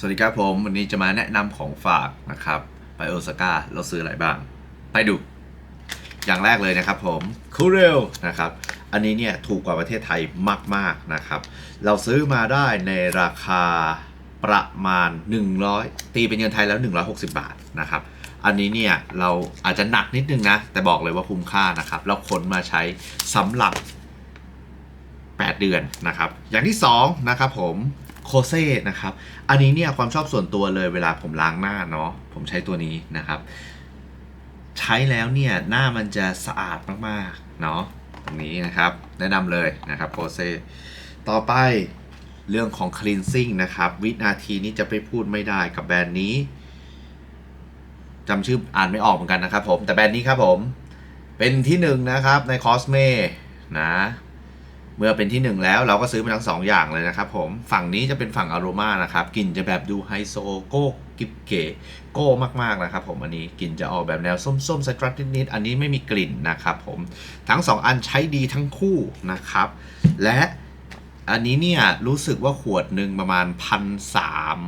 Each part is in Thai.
สวัสดีครับผม วันนี้จะมาแนะนำของฝากนะครับ ไปโอซาก้าเราซื้ออะไรบ้าง ไปดู อย่างแรกเลยนะครับผมคูเรลนะครับ อันนี้เนี่ยถูกกว่าประเทศไทยมาก ๆ นะครับ เราซื้อมาได้ในราคาประมาณ 100 ตีเป็นเงินไทยแล้ว 160 บาทนะครับ อันนี้เนี่ยเราอาจจะหนักนิดนึงนะ แต่บอกเลยว่าคุ้มค่านะครับ เราขนมาใช้สำหรับ 8 เดือนนะครับ อย่างที่2นะครับผม โคเซ่นะครับ อันนี้เนี่ยความชอบส่วนตัวเลยเวลาผมล้างหน้าเนาะผมใช้ตัวนี้นะครับ ใช้แล้วเนี่ยหน้ามันจะสะอาดมากๆเนาะตรงนี้นะครับ แนะนำเลยนะครับโคเซ่ต่อไปเรื่องของ cleansing นะครับ วินาทีนี้จะไปพูดไม่ได้กับแบรนด์นี้จำชื่ออ่านไม่ออกเหมือนกันนะครับผมแต่แบรนด์นี้ครับผมเป็นที่หนึ่งนะครับในคอสเมนะ เมื่อเป็นที่หนึ่งแล้วเราก็ซื้อมาทั้งสองอย่างเลยนะครับผมฝั่งนี้จะเป็นฝั่งอ r โรมานะครับกลิ่นจะแบบดูไฮโซโก้กิบเก๋โก้มากๆนะครับผมอันนี้กลิ่นจะออกแบบแนวส้มๆไซตรัสนิดๆอันนี้ไม่มีกลิ่นนะครับผมทั้ง 2 อันใช้ดีทั้งคู่นะครับ และอันนี้เนี่ยรู้สึกว่าขวดหนึ่งประมาณพันสาม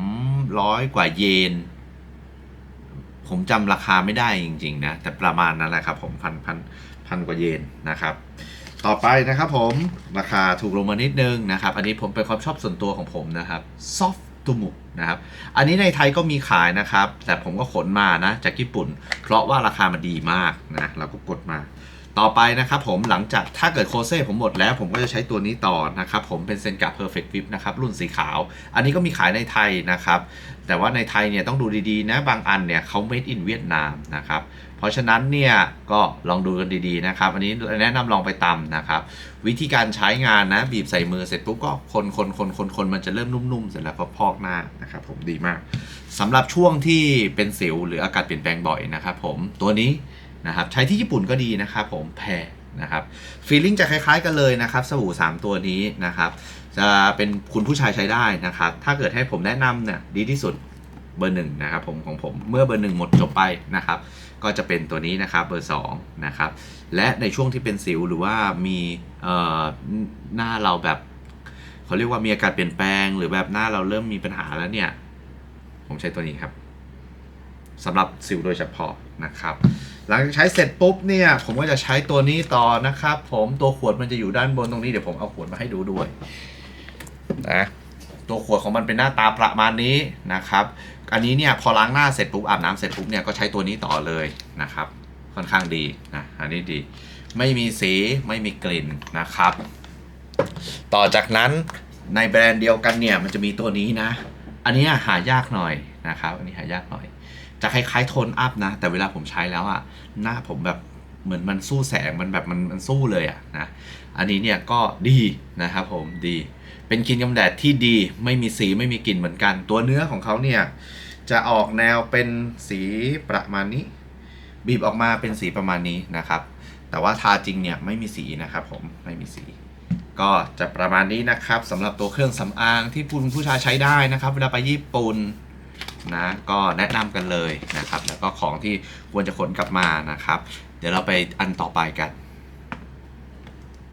ร้อยกว่าเยน ผมจำราคาไม่ได้จริง ๆ นะ แต่ประมาณนั้นแหละครับผมพันพันพันกว่าเยนนะครับ ต่อไปนะครับผมราคาถูกลงมานิดนึงนะครับ อันนี้ผมเป็นความชอบส่วนตัวของผมนะครับซอฟตุมุนะครับ อันนี้ในไทยก็มีขายนะครับ แต่ผมก็ขนมานะจากญี่ปุ่น เพราะว่าราคามันดีมากนะเราก็กดมา ต่อไปนะครับผมหลังจากถ้าเกิดโคเซ่ผมหมดแล้วผมก็จะใช้ตัวนี้ต่อนะครับผมเป็นเซนกา Perfect Whip นะครับรุ่นสีขาว อันนี้ก็มีขายในไทยนะครับแต่ว่าในไทยเนี่ยต้องดูดีๆนะบางอันเนี่ยเขา made in เวียดนามนะครับเพราะฉะนั้นเนี่ยก็ลองดูกันดีๆนะครับ อันนี้แนะนำลองไปตำนะครับ วิธีการใช้งานนะบีบใส่มือเสร็จปุ๊บก็คนคนคนคนคนมันจะเริ่มนุ่มๆ เสร็จแล้วก็พอกหน้านะครับผมดีมากสำหรับช่วงที่เป็นสิวหรืออากาศเปลี่ยนแปลงบ่อยนะครับผมตัวนี้ นะครับใช้ที่ญี่ปุ่นก็ดีนะครับผมแพรนะครับฟีลลิ่งจะคล้ายๆกันเลยนะครับสบู่3 ตัวนี้นะครับจะเป็นคุณผู้ชายใช้ได้นะครับ ถ้าเกิดให้ผมแนะนำเนี่ยดีที่สุดเบอร์หนึ่งนะครับผมของผมเมื่อเบอร์หนึ่งหมดจบไปนะครับ ก็จะเป็นตัวนี้นะครับเบอร์2นะครับและในช่วงที่เป็นสิวหรือว่ามีหน้าเราแบบเขาเรียกว่ามีอาการเปลี่ยนแปลง หรือแบบหน้าเราเริ่มมีปัญหาแล้วเนี่ย ผมใช้ตัวนี้ครับสำหรับสิวโดยเฉพาะนะครับ หลังจากใช้เสร็จปุ๊บเนี่ย ผมก็จะใช้ตัวนี้ต่อนะครับ ผมตัวขวดมันจะอยู่ด้านบนตรงนี้เดี๋ยวผมเอาขวดมาให้ดูด้วยนะตัวขวดของมันเป็นหน้าตาประมาณนี้นะครับ อันนี้เนี่ยพอล้างหน้าเสร็จปุ๊บอาบน้ำเสร็จปุ๊บเนี่ยก็ใช้ตัวนี้ต่อเลยนะครับ ค่อนข้างดีนะอันนี้ดี ไม่มีสีไม่มีกลิ่นนะครับ ต่อจากนั้นในแบรนด์เดียวกันเนี่ยมันจะมีตัวนี้นะ อันนี้หายากหน่อยนะครับ อันนี้หายากหน่อย จะคล้ายๆโทนอัพนะ แต่เวลาผมใช้แล้วอะหน้าผมแบบเหมือนมันสู้แสงมันแบบมันมันสู้เลยอะนะอันนี้เนี่ยก็ดีนะครับผมดี เป็นครีมกันแดดที่ดีไม่มีสีไม่มีกลิ่นเหมือนกัน ตัวเนื้อของเขาเนี่ยจะออกแนวเป็นสีประมาณนี้ บีบออกมาเป็นสีประมาณนี้นะครับ แต่ว่าทาจริงเนี่ยไม่มีสีนะครับผมไม่มีสีก็จะประมาณนี้นะครับสำหรับตัวเครื่องสำอางที่คุณผู้ชายใช้ได้นะครับ เวลาไปญี่ปุ่น นะก็แนะนำกันเลยนะครับ แล้วก็ของที่ควรจะขนกลับมานะครับ เดี๋ยวเราไปอันต่อไปกัน